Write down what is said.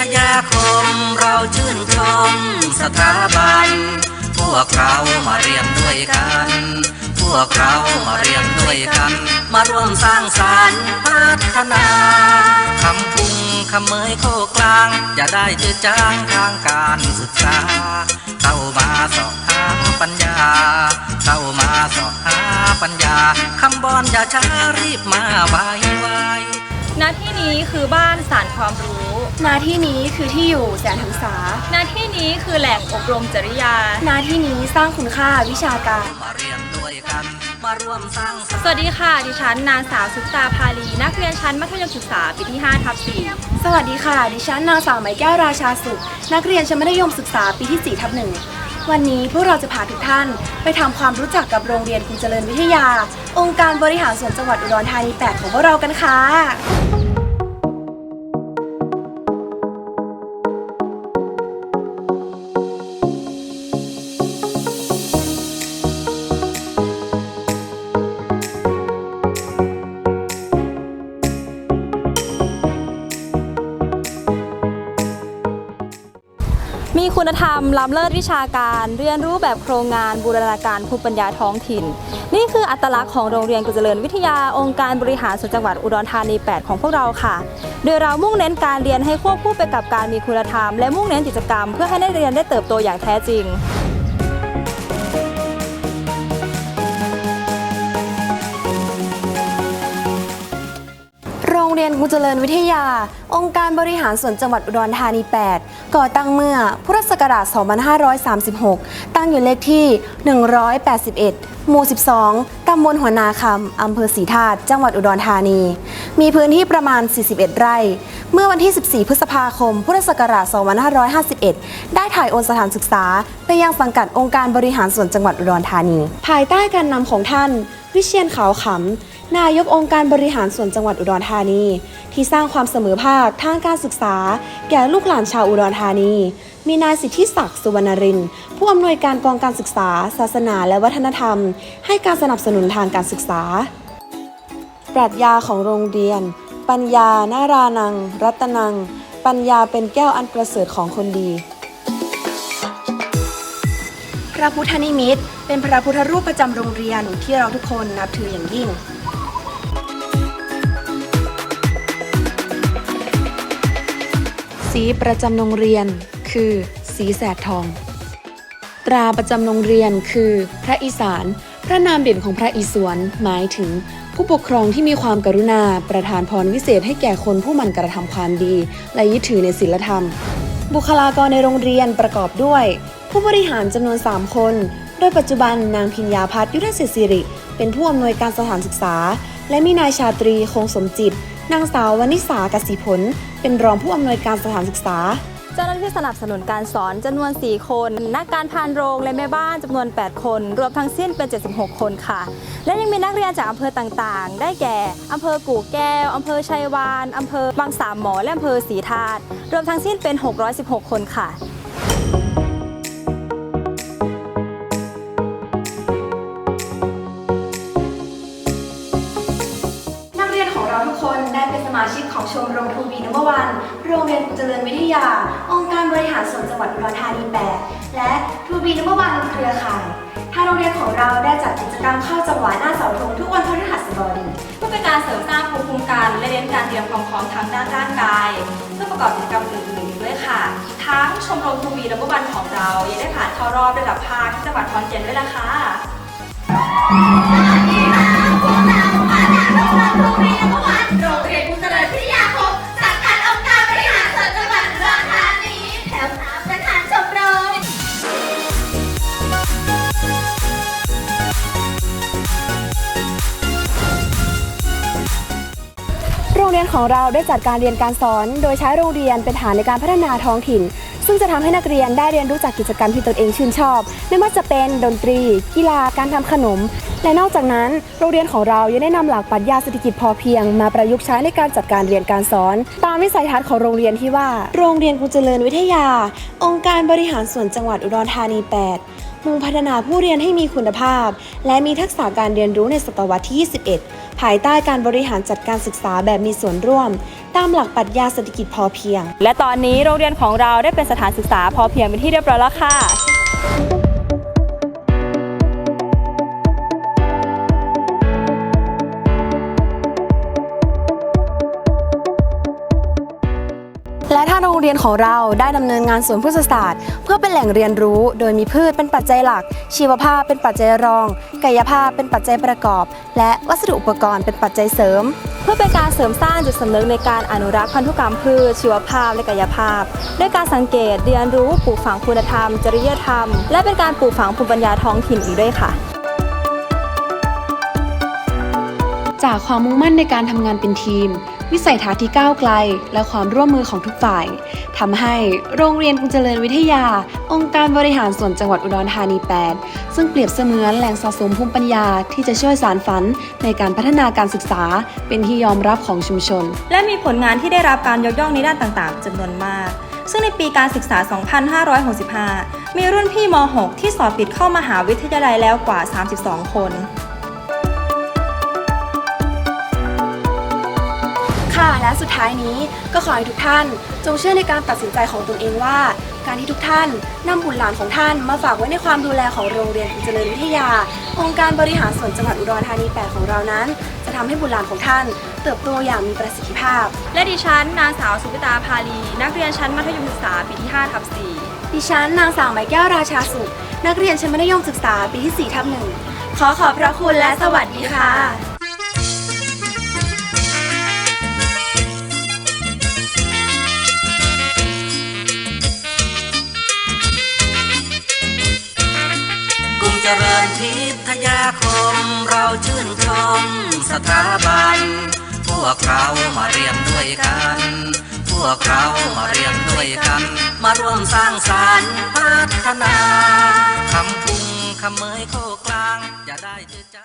ทยาคมเราชื่นชมสถาบัน พวกเรามาเรียนด้วยกัน พวกเรามาเรียนด้วยกัน มาร่วมสร้างสรรค์พัฒนาคำพุงคำเมยโคกลาง จะได้เจอจางทางการศึกษา เข้ามาสอบหาปัญญา เข้ามาสอบหาปัญญาคำบอนอย่าช้ารีบมาไวไว ณที่นี้คือบ้านสารความรู้ณที่นี้คือที่อยู่แสนหันษาณที่นี้คือแหล่งอบรมจริยาณที่นี้สร้างคุณค่าวิชาการ มาเรียนด้วยกันมาร่วมสร้างสรรค์ สวัสดีค่ะ ดิฉันนางสาวสุตตาภาลี นักเรียนชั้นมัธยมศึกษาปีที่5ทับสวัสดีค่ะ ดิฉันนางสาวไหมแก้วราชาสุข นักเรียนชั้นมัธยมศึกษาปีที่4ทับหนึ่ง วันนี้พวกเราจะพาทุกท่านไปทำความรู้จักกับโรงเรียนคุณเจริญวิทยา องค์การบริหารส่วนจังหวัดอุดรธานี 8 ของพวกเรากันค่ะ คุณธรรมล้ำเลิศวิชาการ เรียนรู้แบบโครงงานบูรณาการภูมิปัญญาท้องถิ่น นี่คืออัตลักษณ์ของโรงเรียนกุเจริญวิทยาองค์การบริหารส่วนจังหวัดอุดรธานี 8 ของพวกเราค่ะ โดยเรามุ่งเน้นการเรียนให้ควบคู่ไปกับการมีคุณธรรม และมุ่งเน้นกิจกรรม เพื่อให้นักเรียนได้เติบโตอย่างแท้จริง กุเจริญวิทยา องค์การบริหารส่วนจังหวัดอุดรธานี 8 ก่อตั้งเมื่อพุทธศักราช 2536 ตั้งอยู่เลขที่ 181 หมู่ 12 ตำบลหัวนาคำ อำเภอศรีธาตุ จังหวัดอุดรธานี มีพื้นที่ประมาณ 41 ไร่ เมื่อวันที่ 14 พฤษภาคม พุทธศักราช 2551 ได้ถ่ายโอนสถานศึกษา ไปยังสังกัดองค์การบริหารส่วนจังหวัดอุดรธานี ภายใต้การนำของท่าน วิเชียนขาวขำ นายกองค์การบริหารส่วนจังหวัดอุดรธานี ที่สร้างความเสมอภาคทางการศึกษา แก่ลูกหลานชาวอุดรธานีมีนายสิทธิศักดิ์สุวรรณรินทร์ผู้อำนวยการกองการศึกษา ศาสนาและวัฒนธรรม ให้การสนับสนุนทางการศึกษา ปรัชญาของโรงเรียน ปัญญานารานัง รัตนัง ปัญญาเป็นแก้วอันประเสริฐของคนดี พระพุทธนิมิตเป็นพระพุทธรูปประจำโรงเรียนที่เราทุกคนนับถืออย่างยิ่งสีประจำโรงเรียน คือสีแสดทอง ตราประจำโรงเรียนคือ พระอีสาน พระนามเด่นของพระอิศวรหมายถึง ผู้ปกครองที่มีความกรุณาประทานพรวิเศษให้แก่คนผู้มันกระทำความดี และยึดถือในศีลธรรม บุคลากรในโรงเรียนประกอบด้วย ผู้บริหารจำนวน 3 คน โดยปัจจุบันนางพิญญาพัฒน์ยุทธศิริริ เป็นผู้อำนวยการสถานศึกษา และมีนายชาตรีคงสมจิตนางสาววนิสากสิผล เป็นรองผู้อำนวยการสถานศึกษา เจ้าหน้าที่สนับสนุนการสอนจำนวน 4 คน นักการพานโรงและแม่บ้านจำนวน 8 คน รวมทั้งสิ้นเป็น 76 คนค่ะ และยังมีนักเรียนจากอำเภอต่างๆ ได้แก่อำเภอกู่แก้วอำเภอชัยวานอำเภอบางสามหมอและอำเภอศรีธาตุรวมทั้งสิ้นเป็น 616 คนค่ะ ชิกของชมรมทูบีนัมเบอร์วัน โรงเรียนกุเจริญวิทยา องค์การบริหารส่วนจังหวัดอุดรธานี8และทูบีนัมเบอร์วันเครือข่ายทางโรงเรียนของเราได้จัดกิจกรรมเข้าจังหวะหน้าเสาธงทุกวันพฤหัสบดีเพื่อเป็นการเสริมสร้างภูมิคุ้มกันและเน้นการเตรียมความพร้อมทางด้านร่างกาย เพื่อประกอบกิจกรรมอื่นๆด้วยค่ะทั้งชมรมทูบีนัมเบอร์วันของเรายังได้ผ่านเข้ารอบระดับภาคที่จังหวัดขอนแก่นด้วยล่ะค่ะโร ของเราได้จัดการเรียนการสอน โดยใช้โรงเรียนเป็นฐานในการพัฒนาท้องถิ่น ซึ่งจะทำให้นักเรียนได้เรียนรู้จากกิจกรรมที่ตนเองชื่นชอบ ไม่ว่าจะเป็นดนตรี กีฬาการทำขนม และนอกจากนั้น โรงเรียนของเรายังได้นำหลักปรัชญาเศรษฐกิจพอเพียง มาประยุกต์ใช้ในการจัดการเรียนการสอน ตามวิสัยทัศน์ของโรงเรียนที่ว่า โรงเรียนกุเจริญวิทยา องค์การบริหารส่วนจังหวัดอุดรธานี 8มุ่งพัฒนาผู้เรียนให้มีคุณภาพ และมีทักษะการเรียนรู้ในศตวรรษที่ 21 ภายใต้การบริหารจัดการศึกษาแบบมีส่วนร่วม ตามหลักปรัชญาเศรษฐกิจพอเพียง และตอนนี้โรงเรียนของเราได้เป็นสถานศึกษาพอเพียงเป็นที่เรียบร้อยแล้วค่ะางโรงเรียนของเราได้ดำเนินงานสวนพฤกษศาสตร์ เพื่อเป็นแหล่งเรียนรู้ โดยมีพืชเป็นปัจจัยหลัก ชีวภาพเป็นปัจจัยรอง กายภาพเป็นปัจจัยประกอบ และวัสดุอุปกรณ์เป็นปัจจัยเสริม เพื่อเป็นการเสริมสร้างจิตสำนึกในการอนุรักษ์พันธุกรรมพืชชีวภาพและกายภาพ ด้วยการสังเกตเรียนรู้ปลูกฝังคุณธรรม จริยธรรม และเป็นการปลูกฝังภูมิปัญญาท้องถิ่นอีกด้วยค่ะ จากความมุ่งมั่นในการทำงานเป็นทีม วิสัยทัศน์ที่ก้าวไกล และความร่วมมือของทุกฝ่ายทำให้โรงเรียนกรุงเจริญวิทยา องค์การบริหารส่วนจังหวัดอุดรธานี 8 ซึ่งเปรียบเสมือนแหล่งสะสมภูมิปัญญาที่จะช่วยสารฝันในการพัฒนาการศึกษาเป็นที่ยอมรับของชุมชน และมีผลงานที่ได้รับการยกย่องในด้านต่างๆจำนวนมาก ซึ่งในปีการศึกษา 2565 มีรุ่นพี่ม .6 ที่สอบติดเข้ามหาวิทยาลัยแล้วกว่า 32 คน และสุดท้ายนี้ก็ขอให้ทุกท่าน จงเชื่อในการตัดสินใจของตนเองว่า การที่ทุกท่านนำบุตรหลานของท่าน มาฝากไว้ในความดูแลของโรงเรียนกรุเจริญวิทยา องค์การบริหารส่วนจังหวัดอุดรธานี 8 ของเรานั้น จะทำให้บุตรหลานของท่าน เติบโตอย่างมีประสิทธิภาพ และดิฉันนางสาวสุวิตาภาลี นักเรียนชั้นมัธยมศึกษาปีที่5ทับ4ดิฉันนางสาวไหมแก้วราชาสุขนักเรียนชั้นมัธยมศึกษาปีที่4ทับหนึ่งขอขอบพระคุณและสวัสดีค่ะ คมเราชื่นชมสถาบัน พวกเรามาเรียนด้วยกัน พวกเรามาเรียนด้วยกัน มาร่วมสร้างสรรค์พัฒนาคำพุงคำเมยโคกลาง อย่าได้เจอจ้า